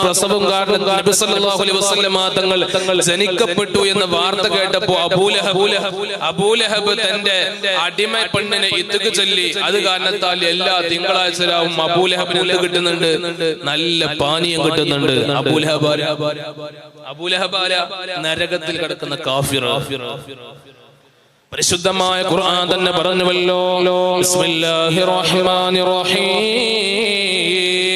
പ്രസവം തങ്ങൾ ജനിക്കപ്പെട്ടു എന്ന വാർത്ത കേട്ടപ്പോ അബൂലഹബ് തന്റെ അടിമ പെണ്ണിനെ ഇത്തുക്ക് ചൊല്ലി അത് കാരണത്താൽ എല്ലാ തിങ്കളാഴ്ച രാവും അബൂലഹബിന് എന്ത് കിട്ടുന്നുണ്ട്? നല്ല പാനീയം കിട്ടുന്നുണ്ട്. അബൂലഹബാര അബൂലഹബാര നരകത്തിൽ കിടക്കുന്ന കാഫിർ പരിശുദ്ധമായ ഖുർആൻ തന്നെ പറഞ്ഞുവല്ലോ. ബിസ്മില്ലാഹിർ റഹ്മാനിർ റഹീം.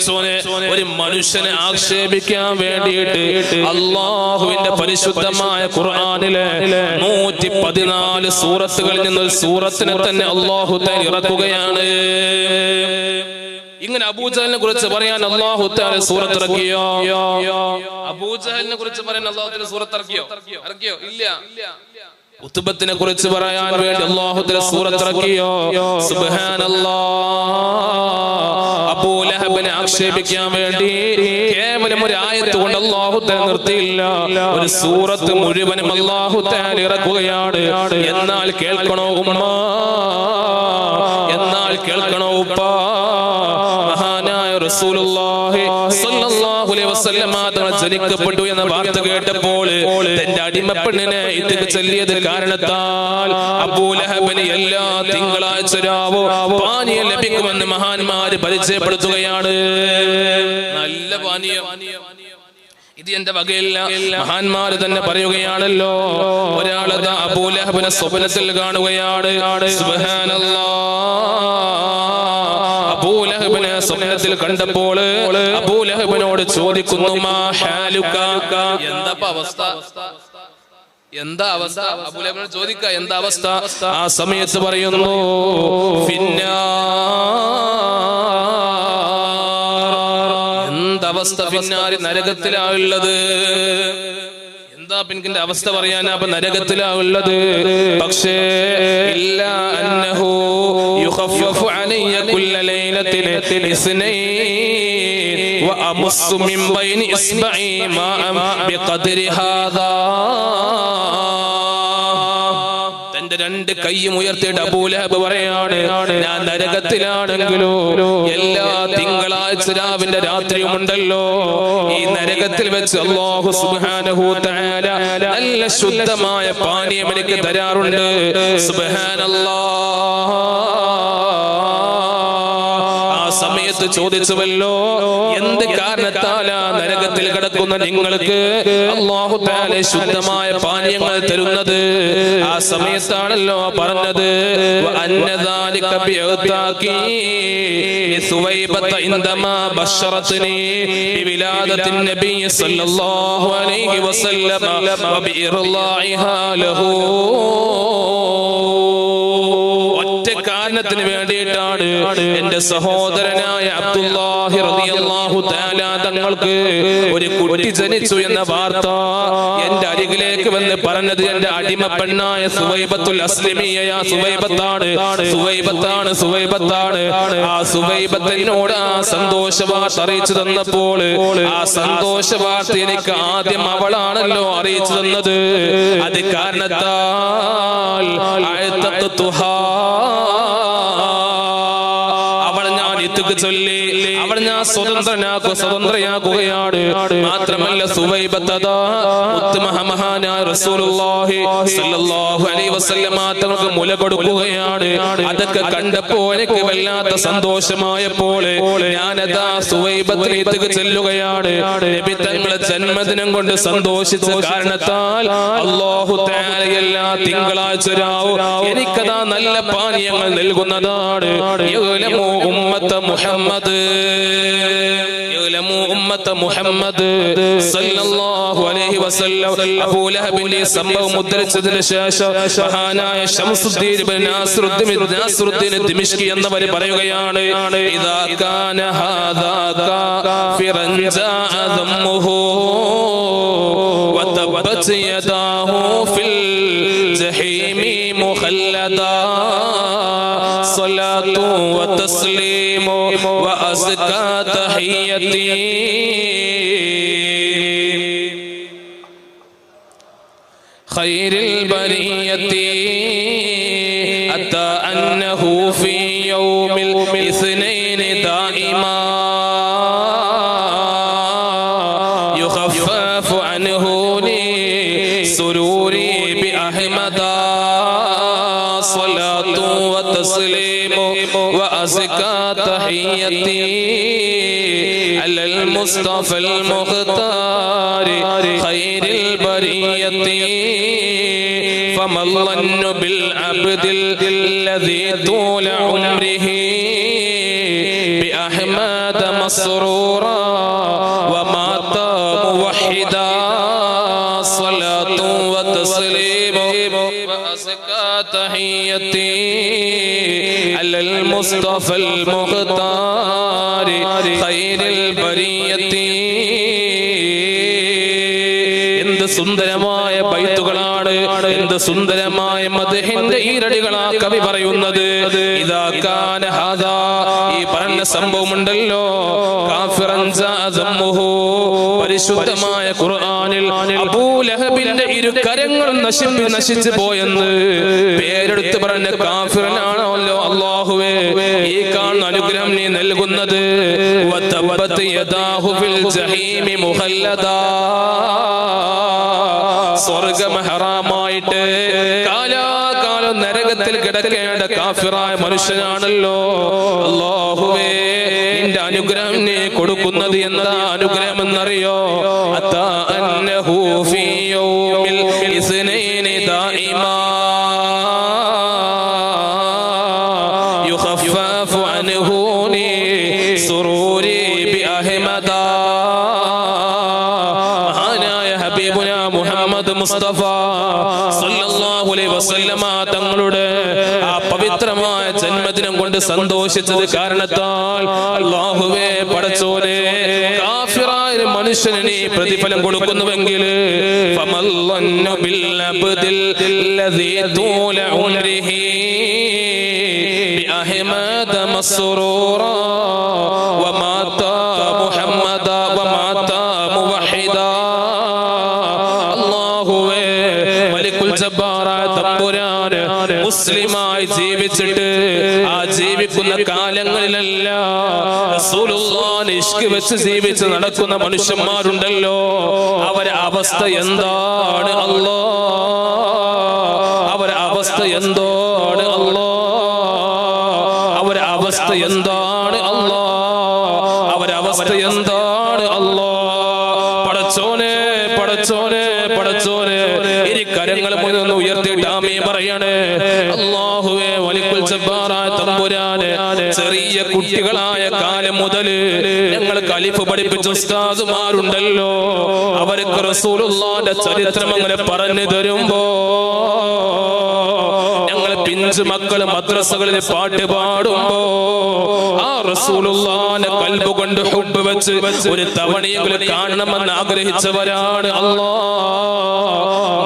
പഠിച്ചോനെ ഒരു മനുഷ്യനെ ആക്ഷേപിക്കാൻ വേണ്ടിയിട്ട് അള്ളാഹുവിന്റെ പരിശുദ്ധമായ ഖുർആാനിലെ നൂറ്റി പതിനാല് സൂറത്തുകളിൽ നിന്ന് സൂറത്തിനെ തന്നെ അള്ളാഹു ഇറക്കുകയാണ്. ഇങ്ങനെ അബൂജഹലിനെ കുറിച്ച് പറയാൻ അള്ളാഹു സൂറത്ത് ഇറക്കിയോ? അബൂജഹലിനെ കുറിച്ച് പറയാൻ അള്ളാഹു സൂറത്ത് ഇറക്കിയോ? ഇറക്കിയോ? ഇല്ല. ഉത്തുബത്തിനെ കുറിച്ച് പറയാൻ വേണ്ടി അള്ളാഹുത്തിന് സൂറത്തിറക്കിയോ അബൂലഹബിനെ ആക്ഷേപിക്കാൻ വേണ്ടി കേവലം ഒരു ആയത്ത് കൊണ്ട് അള്ളാഹുത്തെ നിർത്തിയില്ല. ഒരു സൂറത്ത് മുഴുവനും അള്ളാഹുത്തെ ഇറക്കുകയാണ്. എന്നാൽ കേൾക്കണോ ഉമ്മ? എന്നാൽ കേൾക്കണോ ഉപ്പ? ജനിക്കപ്പെട്ടു എന്ന വാർത്ത കേട്ടപ്പോൾ തന്റെ അടിമപ്പെണ്ണിനെ ഇതിന് ചൊല്ലിയത് കാരണത്താൽ അബൂലഹബന് എല്ലാ തിങ്കളാഴ്ച രാവോ പാനീയം ലഭിക്കുമെന്ന് മഹാന്മാര് പരിചയപ്പെടുത്തുകയാണ്. നല്ല പാനീയം. ഇത് എന്റെ വകയില്ല. മഹാന്മാര് തന്നെ പറയുകയാണല്ലോ ഒരാളത് അബൂലഹബിനെ സ്വപ്നത്തിൽ കാണുകയാണ്. സുബ്ഹാനല്ലാഹ് സ്വപ്നത്തിൽ കണ്ടപ്പോൾ അബൂലഹബിനോട് ചോദിക്കുന്നു എന്താ അവസ്ഥ? എന്താ അവസ്ഥ? അബൂലഹബിനോട് ചോദിക്ക എന്താ അവസ്ഥ? ആ സമയത്ത് പറയുന്നു ഫിന്നാർ. എന്തവസ്ഥ പിന്നാരി നരകത്തിലാ ബിൻകിന്റെ അവസ്ഥ പറയാനാ അപ്പൊ നരകത്തിലാ ഉള്ളത് പക്ഷേ ഇല്ല അന്നഹു യുഖഫഫു അലയ്യ കുല്ല ലൈലത്തിൻ ഇസ്നൈൻ വഅമസ്സു മിൻ ബൈനി ഇസ്ബഇ മാഅ ബിഖദ്രി ഹാദാ. തന്റെ രണ്ട് കൈയും ഉയർത്തിയിട്ട് അബൂലഹബ് പറയാണ് ഞാൻ നരകത്തിലാണെങ്കിലോ എല്ലാ തിങ്കളാഴ്ച രാവിന്റെ രാത്രിയും ഉണ്ടല്ലോ ഈ നരകത്തിൽ വെച്ച് അല്ലാഹു സുബ്ഹാനഹു തആല നല്ല ശുദ്ധമായ പാനീയം എനിക്ക് തരാറുണ്ട്. സുബ്ഹാനല്ലാഹ്. സമയത്ത് ചോദിച്ചുവല്ലോ എന്ത് കാരണത്താലാ നരകത്തിൽ കിടക്കുന്ന നിങ്ങൾക്ക് അള്ളാഹു തആല ശുദ്ധമായ പാനീയങ്ങൾ തരുന്നത് ആ സമയത്താണല്ലോ പറഞ്ഞത്. കാരണത്തിന് വേണ്ടിയിട്ടാണ് എന്റെ സഹോദരനായ അബ്ദുല്ലാഹി റളിയല്ലാഹു തആല തങ്ങൾക്ക് ഒരു കുട്ടി ജനിച്ചു എന്ന വാർത്ത എന്റെ അരികിലേക്ക് വന്ന് പറഞ്ഞത് എന്റെ അടിമ പെണ്ണായ സുവൈബത്തുൽ അസ്ലിമിയ സുവൈബത്താണ്. സുവൈബത്താണ്. സുവൈബത്താണ് ആ സുവൈബത്തിനോട് ആ സന്തോഷ വാർത്ത അറിയിച്ചു തന്നപ്പോൾ ആ സന്തോഷ വാർത്ത എനിക്ക് ആദ്യം അവളാണല്ലോ അറിയിച്ചു തന്നത്. അത് കാരണത്താൽ അഴുത്തത്തുഹാ ഇത്തുക്ക് ചൊല്ലി അവളെ ഞാൻ സ്വതന്ത്രനാക്കു സ്വതന്ത്രയാകുകയാണ് മാത്രമല്ല സുവൈബത്തത മഹാനായ റസൂലുള്ളാഹി സ്വല്ലല്ലാഹു അലൈഹി വസല്ലമ തങ്ങൾക്ക് മുല കൊടുക്കുകയാണ്. അതൊക്കെ കണ്ടപ്പോ എനിക്ക് വല്ലാത്ത സന്തോഷമായപ്പോൾ ഞാനതാ സുവൈബത്തിലേക്ക് ചെല്ലുകയാണ്. നബി തങ്ങളെ ജന്മദിനം കൊണ്ട് സന്തോഷിച്ച കാരണത്താൽ അള്ളാഹു എല്ലാ തിങ്കളാഴ്ച രാവും എനിക്കതാ നല്ല പാനീയങ്ങൾ നൽകുന്നതാണ്. ഉമ്മത്ത മുഹമ്മദ് ഇഅ്ലമു ഉമ്മത്ത മുഹമ്മദ് സല്ലല്ലാഹു അലൈഹി വസല്ലം അബൂ ലഹബിന്റെ ഈ സംഭവം ഉദ്ധരിച്ചതിന് ശേഷം മഹാനായ ശംസുദ്ദീൻ ഇബ്നു നാസിറുദ്ദീൻ നാസിറുദ്ദീൻ ദിമിഷ്കി എന്നവർ പറയുകയാണ് ഇദാ കാന ഹാദാ കാഫിറൻ ജാഅ ദമ്മുഹു وتبت يداه في الجحيم مخلدا صلاة وتسليم وأزكى تحيتي. خير البرية. أتى أنه في يوم الاثنين. وتسليم وأزكى تحيتي على المصطفى المختار خير البرية. فما بالعبد الذي طول عمره بأحمد مسرورا ومات موحدا صلاة وتسليم وأزكى تحيتي المصطفى المختار خير البرية എന്ത് സുന്ദരമായ ബൈത്തുകളാണ് എന്ത് സുന്ദരമായ മദഹിന്റെ ഈരടികളാ കവി പറയുന്നത്? കാന ഹാദാ ഈ പറഞ്ഞ സംഭവമുണ്ടല്ലോ. പരിശുദ്ധമായ ഖുർആനിൽ അബൂ ലഹബിന്റെ ഇരു കരങ്ങളും നശിപ്പി നശിച്ചു പോയെന്ന് പേരെടുത്ത് പറഞ്ഞ കാഫിറനാണല്ലോ അല്ലാഹുവേ. ഈ കാണുന്ന അനുഗ്രഹം നീ നൽകുന്നത്. വതബ്ബത് യദാഹു ഫിൽ ജഹീമി മുഖല്ലദാ സ്വർഗം ഹറാമായിട്ട് കാലാകാലം നരകത്തിൽ കിടക്കേണ്ട കാഫിറായ മനുഷ്യനാണല്ലോ. അല്ലാഹുവേ നിന്റെ അനുഗ്രഹം നീ കൊടുക്കുന്നത് എന്താ അനുഗ്രഹം എന്നറിയോ അത്താ അന്നഹു ഇസ്നൈനി അലൈഹി വസല്ലമ തങ്ങളുടെ ആ പവിത്രമായ ജന്മദിനം കൊണ്ട് സന്തോഷിച്ചത് കാരണത്താൽ അള്ളാഹുവേ പടച്ചോനെ കാഫിറായ മനുഷ്യന് നീ പ്രതിഫലം കൊടുക്കുന്നുവെങ്കിൽ ഫമല്ലന്നു ബിൽ അബ്ദിൽ ലദീ തൂല ഉംരിഹി ബിഅഹ്മദ മസ്റൂറാ. മുസ്ലിമായി ജീവിച്ചിട്ട് ആ ജീവിക്കുന്ന കാലങ്ങളിലല്ല ഇഷ്ക് വെച്ച് ജീവിച്ച് നടക്കുന്ന മനുഷ്യന്മാരുണ്ടല്ലോ. അവരെ അവസ്ഥ എന്താണ് അല്ലോ അവരെ അവസ്ഥ എന്താണ് അല്ലോ അവരെ അവസ്ഥ എന്താണ് അല്ലോ അവരെ അവസ്ഥ എന്താണ് അല്ലാ കുട്ടികളായ കാലം മുതൽ ഞങ്ങൾ കലിഫ് പഠിപ്പിച്ച ഉസ്താദുമാരുണ്ടല്ലോ. അവർക്ക് റസൂലുള്ളാന്റെ ചരിത്രം അങ്ങനെ പറഞ്ഞു തരുമ്പോ ഞങ്ങൾ പിഞ്ചു മക്കൾ മദ്രസകളിൽ പാട്ട് പാടുമ്പോ ആ റസൂലുള്ളാന്റെ കൽബ് കൊണ്ട് ഹുബ് വെച്ച് ഒരു തവണയെങ്കിലും കാണണമെന്ന് ആഗ്രഹിച്ചവരാണ് അള്ളാ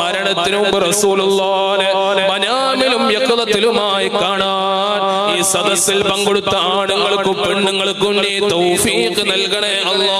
മരണത്തിനു മുമ്പ് റസൂലുള്ളാനെ മനാമിലും യക്കളത്തിലുമായി കാണാൻ സദസ്സിൽ പങ്കെടുത്ത ആണുങ്ങൾക്കും പെണ്ണുങ്ങൾക്കും നീ തൗഫീഖ് നൽകണേ അല്ലാ